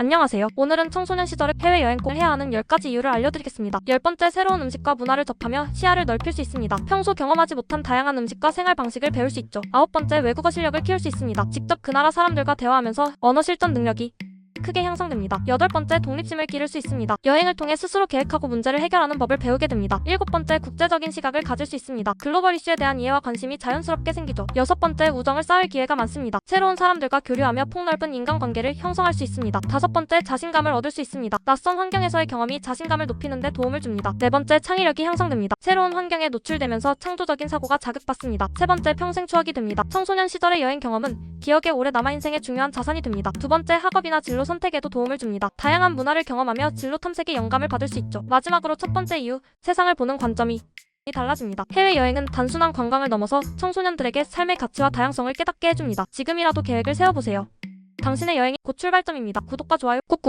안녕하세요. 오늘은 청소년 시절에 해외여행 꼭 해야 하는 10가지 이유를 알려드리겠습니다. 열 번째, 새로운 음식과 문화를 접하며 시야를 넓힐 수 있습니다. 평소 경험하지 못한 다양한 음식과 생활 방식을 배울 수 있죠. 아홉 번째, 외국어 실력을 키울 수 있습니다. 직접 그 나라 사람들과 대화하면서 언어 실전 능력이 크게 향상됩니다. 여덟 번째, 독립심을 기를 수 있습니다. 여행을 통해 스스로 계획하고 문제를 해결하는 법을 배우게 됩니다. 일곱 번째, 국제적인 시각을 가질 수 있습니다. 글로벌 이슈에 대한 이해와 관심이 자연스럽게 생기죠. 여섯 번째, 우정을 쌓을 기회가 많습니다. 새로운 사람들과 교류하며 폭넓은 인간관계를 형성할 수 있습니다. 다섯 번째, 자신감을 얻을 수 있습니다. 낯선 환경에서의 경험이 자신감을 높이는 데 도움을 줍니다. 네 번째, 창의력이 향상됩니다. 새로운 환경에 노출되면서 창조적인 사고가 자극받습니다. 세 번째, 평생 추억이 됩니다. 청소년 시절의 여행 경험은 기억에 오래 남아 인생의 중요한 자산이 됩니다. 두 번째, 학업이나 진로 선택에도 도움을 줍니다. 다양한 문화를 경험하며 진로 탐색에 영감을 받을 수 있죠. 마지막으로 첫 번째 이유, 세상을 보는 관점이 달라집니다. 해외여행은 단순한 관광을 넘어서 청소년들에게 삶의 가치와 다양성을 깨닫게 해줍니다. 지금이라도 계획을 세워보세요. 당신의 여행이 곧 출발점입니다. 구독과 좋아요 꾹꾹.